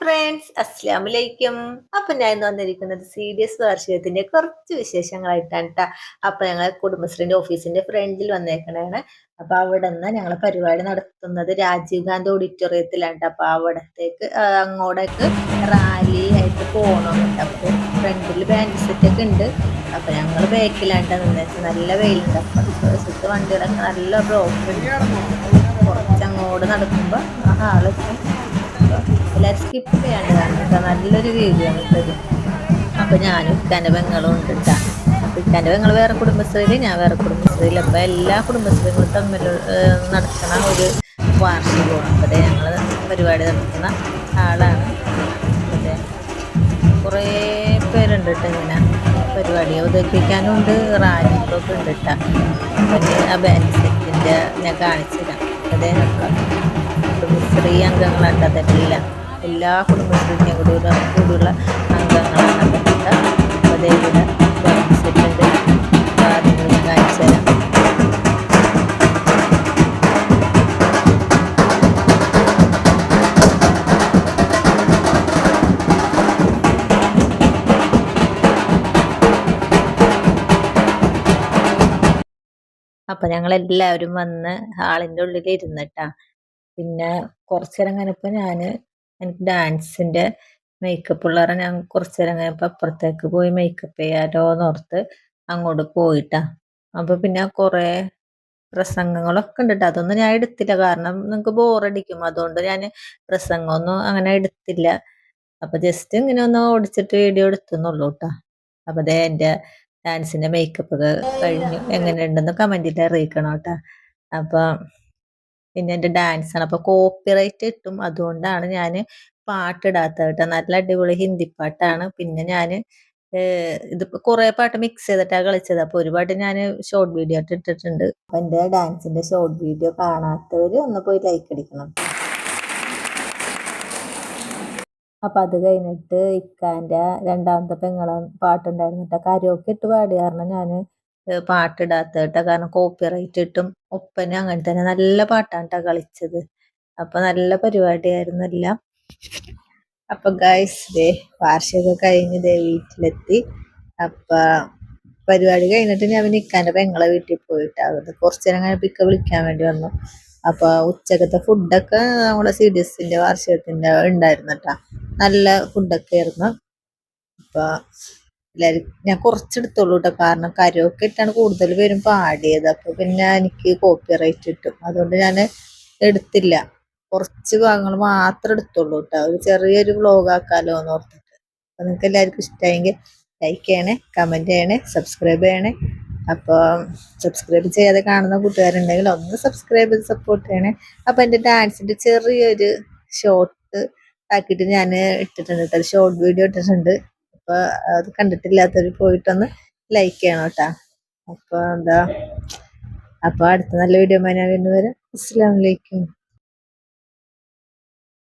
Friends അസ്ലാം വലൈക്കും അപ്പൊ ഞാൻ ഇന്ന് വന്നിരിക്കുന്നത് സി ഡി എസ് വാർഷികത്തിന്റെ കുറച്ച് വിശേഷങ്ങളായിട്ടാണ് കേട്ടോ അപ്പൊ ഞങ്ങൾ കുടുംബശ്രീന്റെ ഓഫീസിന്റെ ഫ്രണ്ടിൽ വന്നേക്കണേണ്. അപ്പൊ അവിടെ നിന്ന് ഞങ്ങൾ പരിപാടി നടത്തുന്നത്? രാജീവ് ഗാന്ധി ഓഡിറ്റോറിയത്തിലാണ് അപ്പൊ അവിടത്തേക്ക് അങ്ങോട്ടേക്ക് റാലി ആയിട്ട് പോകണമെന്നുണ്ട് അപ്പൊ ഫ്രണ്ടിൽ ബാൻഡ് സെറ്റ് ഒക്കെ ഉണ്ട്. അപ്പൊ ഞങ്ങൾ ബാക്കിലാണ്ട് നിന്നേച്ച് നല്ല വെയിലുണ്ട്. അപ്പൊ വണ്ടികളൊക്കെ നല്ല ബ്ലോക്ക് ഉണ്ട്. കുറച്ചങ്ങോട്ട് നടക്കുമ്പോ ആ ഹാളെത്തും എല്ലാവരും സ്കിപ്പ് ചെയ്യാണ്ട് കാരണം നല്ലൊരു വീഡിയോ ആണ് ഇട്ടത് അപ്പോൾ ഞാനും ഇക്കാന്റെ പെങ്ങളും ഉണ്ട് കേട്ടോ. അപ്പോൾ ഇക്കാന്റെ പെങ്ങൾ വേറെ കുടുംബശ്രീയിൽ ഞാൻ വേറെ കുടുംബശ്രീയിൽ അപ്പോൾ എല്ലാ കുടുംബശ്രീകളും തമ്മിൽ നടത്തുന്ന ഒരു വാർഷികമാണ്. അപ്പോൾ ഞങ്ങൾ പരിപാടി നടത്തുന്ന ആളാണ്. അതെ കുറേ പേരുണ്ട് കേട്ടോ ഇങ്ങനെ പരിപാടി അവതരിപ്പിക്കാനും ഉണ്ട് റാലിക്കൊക്കെ ഉണ്ട് കേട്ടോ. അപ്പം ആ ബാൻഡ് സെറ്റിന്റെ ഞാൻ കാണിച്ചില്ല അതെ കുടുംബശ്രീ അംഗങ്ങളുണ്ട് അതെല്ലാം എല്ലാ കുടുംബശ്രീയും ഞങ്ങളുടെ കൂടെയുള്ള അംഗങ്ങളാണ് കാര്യങ്ങൾ കാണിച്ചു തരാം. അപ്പൊ ഞങ്ങളെല്ലാവരും വന്ന് ഹാളിന്റെ ഉള്ളിൽ ഇരുന്നിട്ടാ പിന്നെ കുറച്ചു നേരം ഞാൻ എനിക്ക് ഡാൻസിന്റെ മേക്കപ്പ് ഉള്ളവരെ ഞാൻ കുറച്ചു നേരം കഴിഞ്ഞപ്പോൾ അപ്പുറത്തേക്ക് പോയി മേക്കപ്പ് ചെയ്യാലോ എന്നോർത്ത് അങ്ങോട്ട് പോയിട്ടാ. അപ്പൊ പിന്നെ കുറേ പ്രസംഗങ്ങളൊക്കെ ഉണ്ട് അതൊന്നും ഞാൻ എടുത്തില്ല. കാരണം നിങ്ങൾക്ക് ബോറടിക്കും അതുകൊണ്ട് ഞാൻ പ്രസംഗമൊന്നും അങ്ങനെ എടുത്തില്ല. അപ്പൊ ജസ്റ്റ് ഇങ്ങനെ ഒന്ന് ഓടിച്ചിട്ട് വീഡിയോ എടുത്തുന്നുള്ളൂ കേട്ടോ അപ്പൊ അതേ എന്റെ ഡാൻസിന്റെ മേക്കപ്പ് കഴിഞ്ഞു. എങ്ങനെയുണ്ടെന്ന് കമന്റിൽ അറിയിക്കണം കേട്ടോ അപ്പൊ പിന്നെ എന്റെ ഡാൻസാണ് അപ്പോൾ കോപ്പിറൈറ്റ് കിട്ടും. അതുകൊണ്ടാണ് ഞാൻ പാട്ടിടാത്തത് കേട്ടോ. നല്ല അടിപൊളി ഹിന്ദി പാട്ടാണ്. പിന്നെ ഞാൻ ഇതിപ്പോ കുറെ പാട്ട് മിക്സ് ചെയ്തിട്ടാണ് കളിച്ചത്. അപ്പോൾ ഒരുപാട് ഞാൻ ഷോർട്ട് വീഡിയോ ആയിട്ട് ഇട്ടിട്ടുണ്ട്. അപ്പം എന്റെ ഡാൻസിന്റെ ഷോർട്ട് വീഡിയോ കാണാത്തവർ ഒന്ന് പോയി ലൈക്ക് അടിക്കണം. അപ്പൊ അത് കഴിഞ്ഞിട്ട് ഇക്കാന്റെ രണ്ടാമത്തെ പെങ്ങളെ പാട്ടുണ്ടായിരുന്നു കേട്ടോ. കരോക്കെ ഇട്ട് പാടി കാരണം ഞാൻ പാട്ടിടാത്ത കേട്ടോ കാരണം കോപ്പിറൈറ്റ് ഇട്ടും ഒപ്പന അങ്ങനെ തന്നെ നല്ല പാട്ടാണ് കേട്ടോ കളിച്ചത്. അപ്പൊ നല്ല പരിപാടിയായിരുന്നു എല്ലാം. അപ്പൊ ഗൈസ് ദേ വാർഷികം കഴിഞ്ഞ് ദേ വീട്ടിലെത്തി. അപ്പൊ പരിപാടി കഴിഞ്ഞിട്ട് ഞാൻ നിൽക്കാന്റെ പെങ്ങളെ വീട്ടിൽ പോയിട്ട് അവിടെ കുറച്ചു നേരം പിക്ക വിളിക്കാൻ വേണ്ടി വന്നു. അപ്പൊ ഉച്ചക്കത്തെ ഫുഡൊക്കെ നമ്മുടെ സി ഡി എസിന്റെ വാർഷികത്തിന്റെ ഉണ്ടായിരുന്നു കേട്ടാ നല്ല ഫുഡൊക്കെ ആയിരുന്നു. അപ്പൊ എല്ലാരും ഞാൻ കുറച്ചെടുത്തോളൂ കേട്ടോ കാരണം കരോക്കെ ഇട്ടാണ് കൂടുതൽ പേരും പാടിയത്. അപ്പൊ പിന്നെ എനിക്ക് കോപ്പി കോപ്പിറൈറ്റ് കിട്ടും. അതുകൊണ്ട് ഞാൻ എടുത്തില്ല. കുറച്ച് ഭാഗങ്ങൾ മാത്രം എടുത്തോളൂ കേട്ടോ ഒരു ചെറിയൊരു വ്ലോഗ് ആക്കാലോ എന്ന് ഓർത്തിട്ട്. അപ്പൊ നിങ്ങൾക്ക് എല്ലാവർക്കും ഇഷ്ടമായെങ്കിൽ ലൈക്ക് ചെയ്യണേ കമന്റ് ചെയ്യണേ സബ്സ്ക്രൈബ് ചെയ്യണേ. അപ്പോൾ സബ്സ്ക്രൈബ് ചെയ്യാതെ കാണുന്ന കൂട്ടുകാരുണ്ടെങ്കിൽ ഒന്ന് സബ്സ്ക്രൈബ് ചെയ്ത് സപ്പോർട്ട് ചെയ്യണേ. അപ്പോൾ എന്റെ ഡാൻസിന്റെ ചെറിയൊരു ഷോർട്ട് ആക്കിയിട്ട് ഞാൻ ഇട്ടിട്ടുണ്ട് കേട്ടോ ഷോർട്ട് വീഡിയോ ഇട്ടിട്ടുണ്ട്. അപ്പൊ അത് കണ്ടിട്ടില്ലാത്തവർ പോയിട്ടൊന്ന് ലൈക്ക് ചെയ്യണം കേട്ടാ അപ്പൊ എന്താ? അപ്പൊ അടുത്ത നല്ല വീഡിയോ ഞാൻ വരെ അസ്സാം